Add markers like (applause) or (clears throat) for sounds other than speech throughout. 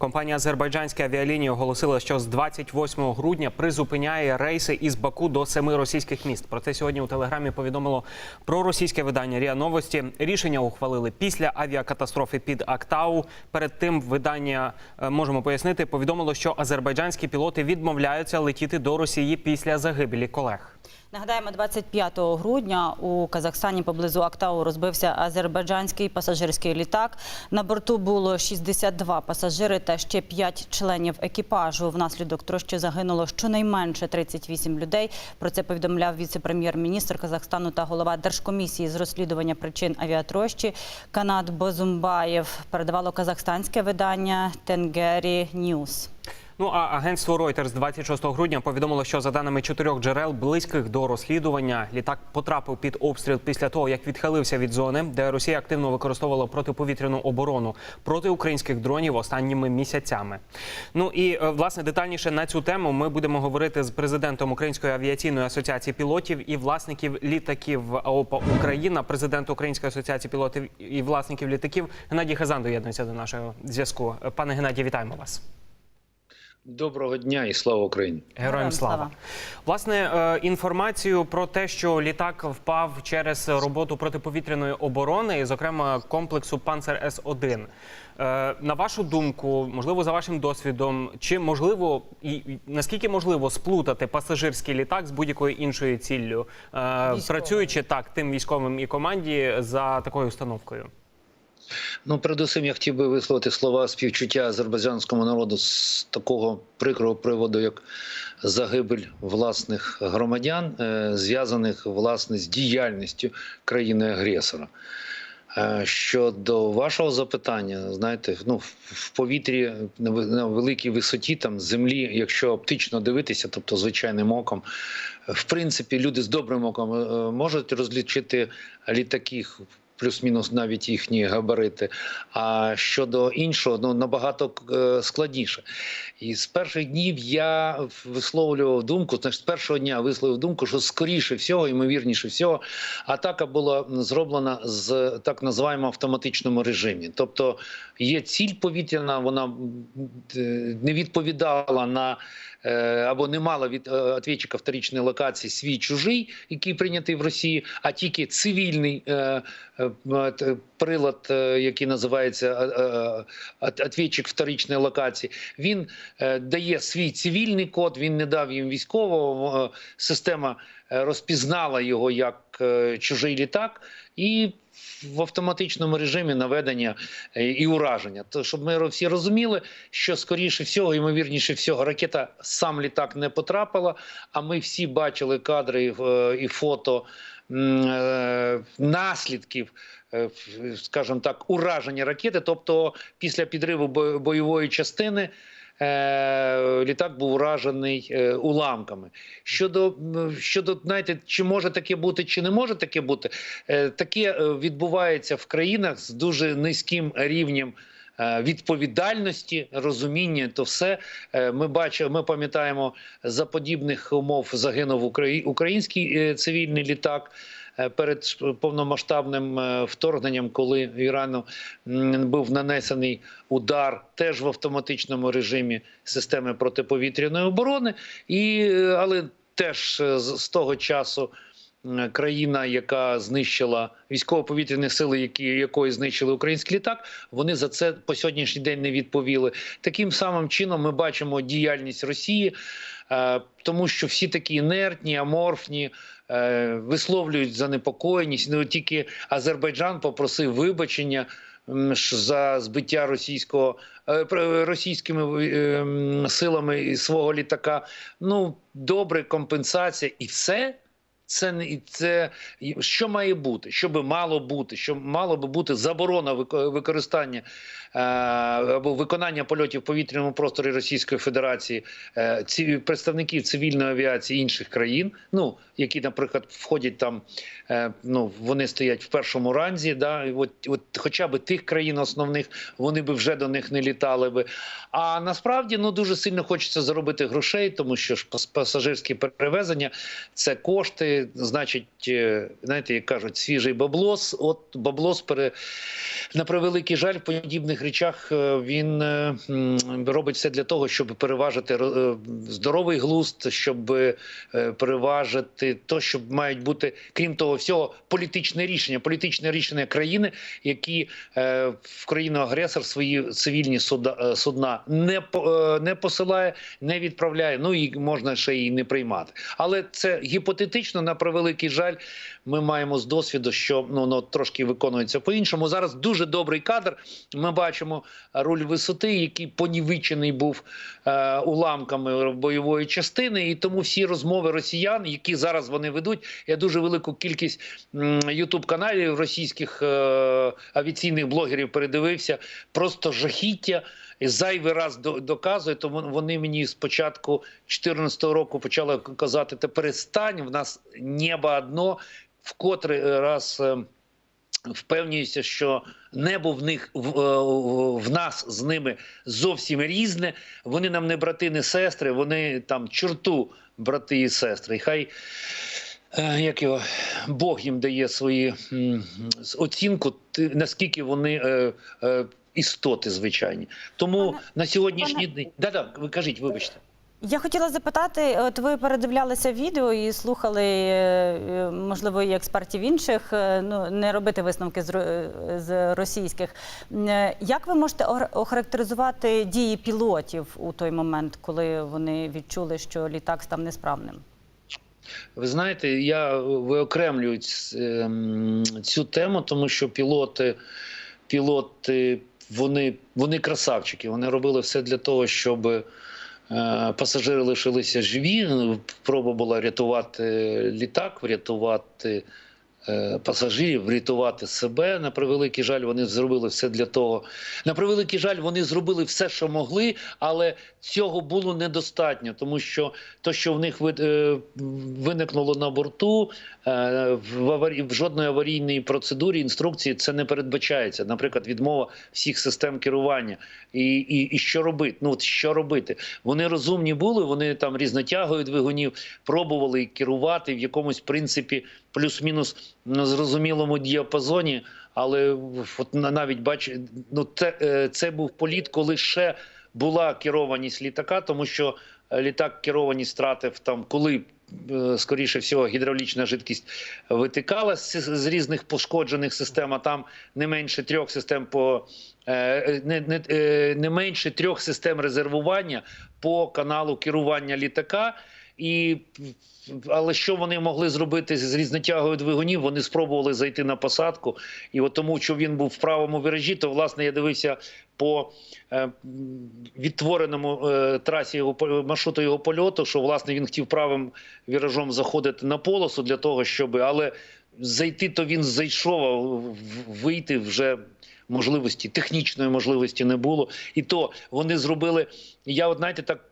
Компанія Азербайджанські авіалінії оголосила, що з 28 грудня призупиняє рейси із Баку до семи російських міст. Про це сьогодні у телеграмі повідомило про російське видання РІА Новості. Рішення ухвалили після авіакатастрофи під Актау. Перед тим видання е, можемо пояснити, повідомило, що азербайджанські пілоти відмовляються летіти до Росії після загибелі колег. Нагадаємо, 25 грудня у Казахстані поблизу Актау розбився азербайджанський пасажирський літак. На борту було 62 пасажири та ще 5 членів екіпажу. Внаслідок трощі загинуло щонайменше 38 людей. Про це повідомляв віце-прем'єр-міністр Казахстану та голова Держкомісії з розслідування причин авіатрощі Канат Бозумбаєв. Передавало казахстанське видання Тенгері Ньюс. Ну а агентство Reuters 26 грудня повідомило, що за даними чотирьох джерел, близьких до розслідування, літак потрапив під обстріл після того, як відхилився від зони, де Росія активно використовувала протиповітряну оборону проти українських дронів останніми місяцями. Ну і е, власне детальніше на цю тему ми будемо говорити з президентом Української авіаційної асоціації пілотів і власників літаків АОПА Україна, президент Української асоціації пілотів і власників літаків Геннадій Хазан доєднується до нашого зв'язку. Пане Геннадій, вітаємо вас. Доброго дня і слава Україні. Героям слава. Власне, е, інформацію про те, що літак впав через роботу протиповітряної оборони, і, зокрема, комплексу Панцер С 1 На вашу думку, можливо, за вашим досвідом, чи можливо і наскільки можливо сплутати пасажирський літак з будь-якою іншою ціллю, е, працюючи так тим військовим і команді за такою установкою? Ну, передусім, я хотів би висловити слова співчуття азербайджанському народу з такого прикрого приводу, як загибель власних громадян, е, зв'язаних власне з діяльністю країни-агресора. Е, Щодо вашого запитання, знаєте, ну в- повітрі на великій висоті, там землі, якщо оптично дивитися, тобто звичайним оком, в принципі, люди з добрим оком е, можуть розлічити літаки. Плюс-мінус навіть їхні габарити. А щодо іншого, ну набагато е, складніше. І з перших днів я висловлював думку, значить, з першого дня висловив думку, що скоріше всього, ймовірніше всього, атака була зроблена з так називаємо автоматичному режимі. Тобто є ціль повітряна, вона е, не відповідала на або не мала від е, ответчика вторичної локації свій чужий, який прийнятий в Росії, а тільки цивільний е, е, прилад, е, який називається е, е, ответчик вторичної локації. Він е, дає свій цивільний код. Він не дав їм військового. е, Система е, розпізнала його як е, чужий літак і. В автоматичному режимі наведення е, і ураження, то щоб ми всі розуміли, що скоріше всього, ймовірніше всього, ракета сам літак не потрапила. А ми всі бачили кадри е, і фото е, наслідків, е, скажімо так, ураження ракети. Тобто, після підриву бо- бойової частини. Е, Літак був уражений е, уламками. Щодо щодо знаєте, чи може таке бути, чи не може таке бути, е, таке відбувається в країнах з дуже низьким рівнем. Відповідальності, розуміння, то все ми бачимо. Ми пам'ятаємо за подібних умов загинув Украї- український цивільний літак перед повномасштабним е, вторгненням, коли Ірану був нанесений удар теж в автоматичному режимі системи протиповітряної оборони, і е, але теж е, з того часу. Країна, яка знищила військово-повітряні сили, які якої знищили український літак, вони за це по сьогоднішній день не відповіли. Таким самим чином ми бачимо діяльність Росії, е, тому що всі такі інертні, аморфні. е, Висловлюють занепокоєність. Ну тільки Азербайджан попросив вибачення за збиття російського е, російськими силами свого літака. Ну добре, компенсація, і все. Це не і це що має бути, що би мало бути, що мало би бути заборона використання е, або виконання польотів в повітряному просторі Російської Федерації е, ці представників цивільної авіації інших країн, ну які, наприклад, входять там, е, ну вони стоять в першому ранзі, да, і от, от хоча б тих країн основних вони би вже до них не літали би. А насправді ну дуже сильно хочеться заробити грошей, тому що ж пас- пасажирські перевезення це кошти, значить, е, знаєте, як кажуть, свіжий баблос. От баблос пере на превеликий жаль в подібних речах е, він е, робить все для того, щоб переважити здоровий глузд, щоб переважити то, що мають бути, крім того всього, політичне рішення, політичне рішення країни, які в країну агресор свої цивільні судна не не посилає, не відправляє. Ну і можна ще й не приймати. Але це гіпотетично на превеликий жаль. Ми маємо з досвіду, що ну, ну трошки виконується по-іншому. Зараз дуже добрий кадр. Ми бачимо руль висоти, який понівечений був е, уламками бойової частини, і тому всі розмови росіян, які зараз вони ведуть, я дуже велику кількість ютуб каналів російських е, авіаційних блогерів передивився. Просто жахіття. І зайвий раз доказує, тому вони мені з початку 2014 року почали казати: та перестань, в нас небо одно, вкотре раз. е, Впевнююся, що небо в них в, е, в нас з ними зовсім різне. Вони нам не брати, не сестри, вони там чорту брати і сестри. І хай е, як його Бог їм дає свої оцінку, наскільки вони е, е, істоти звичайні. Тому Пане- на сьогоднішній пане- день да, да, ви кажіть, вибачте. Я хотіла запитати, от ви передивлялися відео і слухали, е, можливо, і експертів інших, е, ну не робити висновки з, російських. Е, Як ви можете охарактеризувати дії пілотів у той момент, коли вони відчули, що літак став несправним? Ви знаєте, я виокремлюю ем, цю тему, тому що пілоти, пілоти вони, вони красавчики. Вони робили все для того, щоб е, пасажири лишилися живі. Спроба була рятувати літак, врятувати пасажирів, врятувати себе. На превеликий жаль, вони зробили все для того. На превеликий жаль, вони зробили все, що могли, але цього було недостатньо, тому що то, що в них е, виникнуло на борту, е, в, аварі... в жодної аварійної процедурі інструкції це не передбачається. Наприклад, відмова всіх систем керування. І, і, і що робити? Ну от що робити? Вони розумні були, вони там різнотягою двигунів пробували керувати в якомусь принципі плюс-мінус зрозумілому діапазоні. Але от навіть бач, ну це, е, це був політ, коли ще була керованість літака, тому що е, літак керованість втратив там, коли. е, Скоріше всього, гідравлічна жидкість витикала з, різних пошкоджених систем. А там не менше трьох систем по не, не, не менше трьох систем резервування по каналу керування літака. І але що вони могли зробити з різнотягою двигунів? Вони спробували зайти на посадку, і от тому, що він був в правому виражі, то власне я дивився по е, відтвореному е, трасі його маршруту його польоту, що власне він хотів правим віражом заходити на полосу для того, щоб але зайти, то він зайшов, а вийти вже. Можливості технічної можливості не було, і то вони зробили. Я от знаєте, так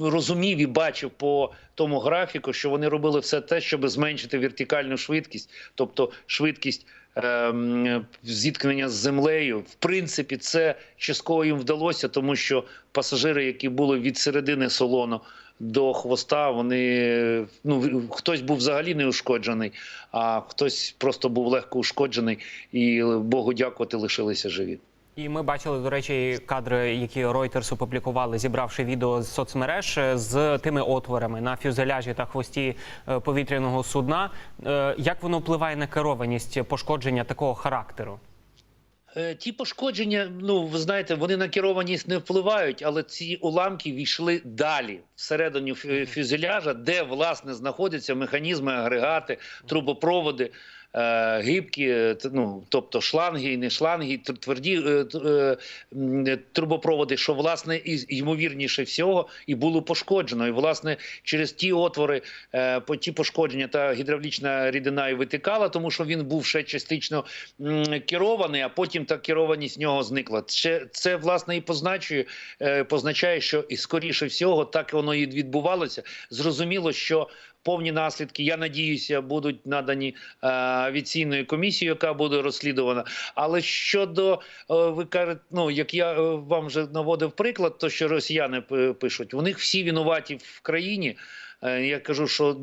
розумів і бачив по тому графіку, що вони робили все те, щоб зменшити вертикальну швидкість, тобто швидкість ем, зіткнення з землею. В принципі, це частково їм вдалося, тому що пасажири, які були від середини салону до хвоста, вони ну хтось був взагалі не ушкоджений, а хтось просто був легко ушкоджений, і Богу дякувати, лишилися живі. І ми бачили, до речі, кадри, які Reuters опублікували, зібравши відео з соцмереж е, з тими отворами на фюзеляжі та хвості е, повітряного судна. Е, Як воно впливає на керованість пошкодження такого характеру? Ті пошкодження, ну ви знаєте, вони на керованість не впливають, але ці уламки війшли далі всередині фюзеляжа, де власне знаходяться механізми, агрегати, трубопроводи. Е, Гибкі, е, ну тобто шланги і не шланги, тверді е, трубопроводи, що власне ймовірніше всього і було пошкоджено. І власне через ті отвори, ті пошкодження та гідравлічна рідина і витикала, тому що він був ще частично керований, а потім та керованість нього зникла. Це, це власне і позначує, позначає, що і скоріше всього так воно і відбувалося. Зрозуміло, що. Повні наслідки, я надіюся, будуть надані е, авіаційною комісією, яка буде розслідувана. Але щодо е, ви кажете, ну як я е, вам вже наводив приклад, то що росіяни пишуть, у них всі винуваті в країні. Я кажу, що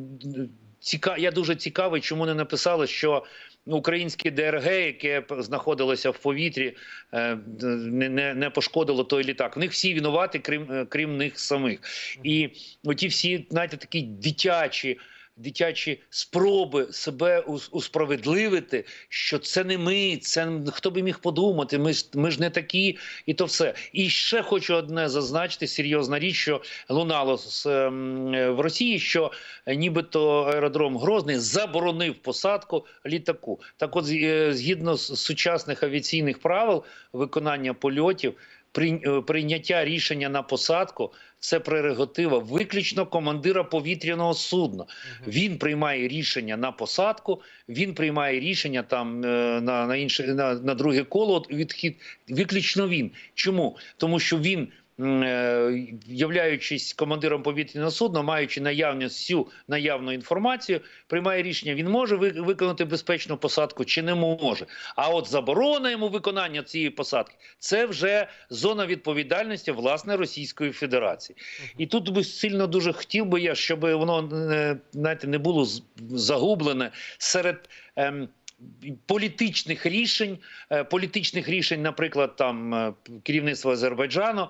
ціка... я дуже цікавий, чому не написали, що українське ДРГ, яке знаходилося в повітрі, е, не, не, не пошкодило той літак. В них всі винуваті, крім, е, крім них самих. І оті всі, знаєте, такі дитячі. Дитячі спроби себе усправедливити, що це не ми, це хто би міг подумати. Ми ж ми ж не такі, і то все. І ще хочу одне зазначити: серйозна річ, що лунало з, ем, в Росії, що нібито аеродром Грозний заборонив посадку літаку. Так, от е, згідно з сучасних авіаційних правил виконання польотів. Е, Прийняття рішення на посадку це прерогатива виключно командира повітряного судна. Він приймає рішення на посадку, він приймає рішення там е, на, на інше на, на друге коло відхід. Виключно він. Чому? Тому що він. Е, Являючись командиром повітряного судна, маючи наявну всю наявну інформацію, приймає рішення: він може ви- виконати безпечну посадку чи не може. А от заборона йому виконання цієї посадки це вже зона відповідальності власне Російської Федерації. І тут би сильно дуже хотів би я, щоб воно е, знаєте, не було загублене серед. Ем, Політичних рішень, е, політичних рішень, наприклад, там керівництва Азербайджану,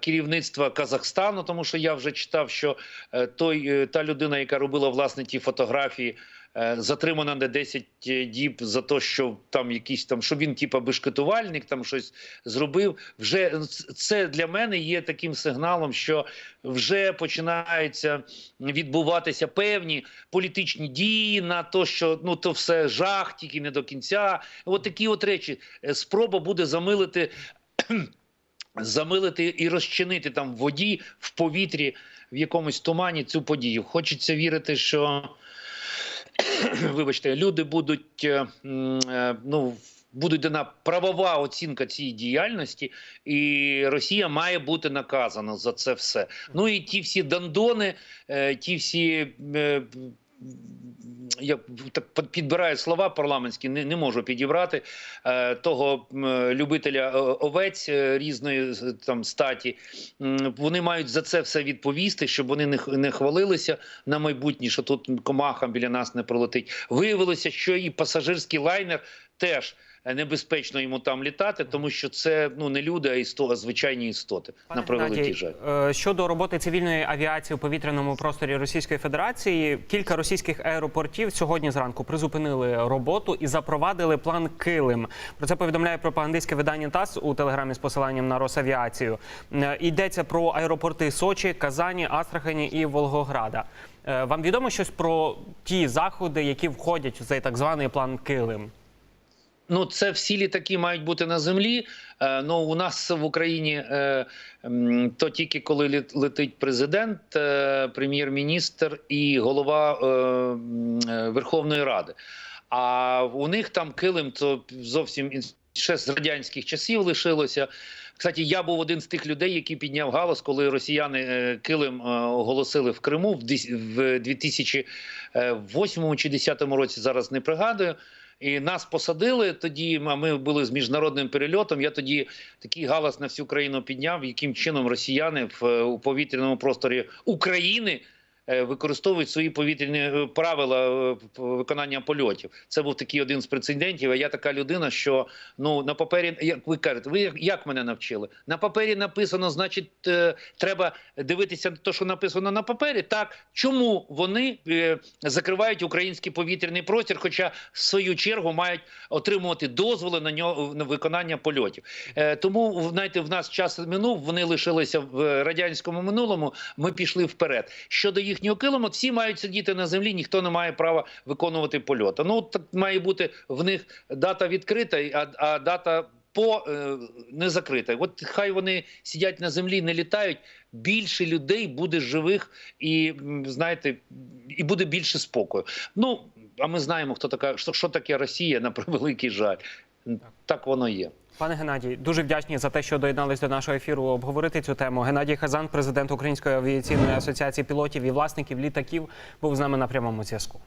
керівництва Казахстану, тому що я вже читав, що е, той е, та людина, яка робила власне ті фотографії, е, затримана на 10 діб за те, що там якийсь там, що він типа бешкетувальник, там щось зробив. Вже це для мене є таким сигналом, що вже починаються відбуватися певні політичні дії на те, що ну то все жах, тільки не до кінця. От такі от речі. Е, Спроба буде замилити. Замилити і розчинити там воді, в повітрі, в якомусь тумані цю подію. Хочеться вірити, що (clears throat) вибачте, люди будуть е, е, ну. Буде дана правова оцінка цієї діяльності, і Росія має бути наказана за це все. Ну і ті всі дандони, е, ті всі я підбираю слова парламентські, не, не можу підібрати е, того любителя е, овець е, різної там статі. Вони мають за це все відповісти, щоб вони не, не хвалилися на майбутнє, що тут комаха біля нас не пролетить. Виявилося, що і пасажирський лайнер теж. Небезпечно йому там літати, тому що це ну не люди, а істо, а звичайні істоти. на превеликий жаль. е, щодо роботи цивільної авіації у повітряному просторі Російської Федерації, кілька російських аеропортів сьогодні зранку призупинили роботу і запровадили план Килим. Про це повідомляє пропагандистське видання ТАСС у телеграмі з посиланням на Росавіацію. Е, Йдеться про аеропорти Сочі, Казані, Астрахані і Волгограда. Е, Вам відомо щось про ті заходи, які входять в цей так званий план Килим? Ну, це всі літаки мають бути на землі. Е, ну, у нас в Україні е, то тільки коли летить президент, е, прем'єр-міністр і голова Верховної Ради. А у них там килим то зовсім ще з радянських часів лишилося. Кстати, я був один з тих людей, який підняв галас, коли росіяни килим оголосили в Криму в 2008 чи 2010 році. Зараз не пригадую. І нас посадили тоді. А ми були з міжнародним перельотом. Я тоді такий галас на всю країну підняв, яким чином росіяни в е, повітряному просторі України. Е, Використовують свої повітряні е, правила е, виконання польотів. Це був такий один з прецедентів. А я така людина, що ну на папері, як ви кажете, ви як- мене навчили? На папері написано, значить, треба дивитися на те, що написано на папері. Так чому вони закривають український повітряний простір, хоча в свою чергу мають отримувати дозволи на нього на виконання польотів. Тому знаєте, в нас час минув. Вони лишилися в радянському минулому. Ми пішли вперед. Щодо їхнього килиму, всі мають сидіти на землі, ніхто не має права виконувати польоти. Ну так має бути в них дата відкрита, а, а дата. По е, не закрита. От хай вони сидять на землі, не літають. Більше людей буде живих і знаєте, і буде більше спокою. Ну а ми знаємо, хто така, що, що таке Росія на превеликий жаль. Так воно є. Пане Геннадій, дуже вдячні за те, що доєднались до нашого ефіру обговорити цю тему. Геннадій Хазан, президент Української авіаційної асоціації пілотів і власників літаків, був з нами на прямому зв'язку.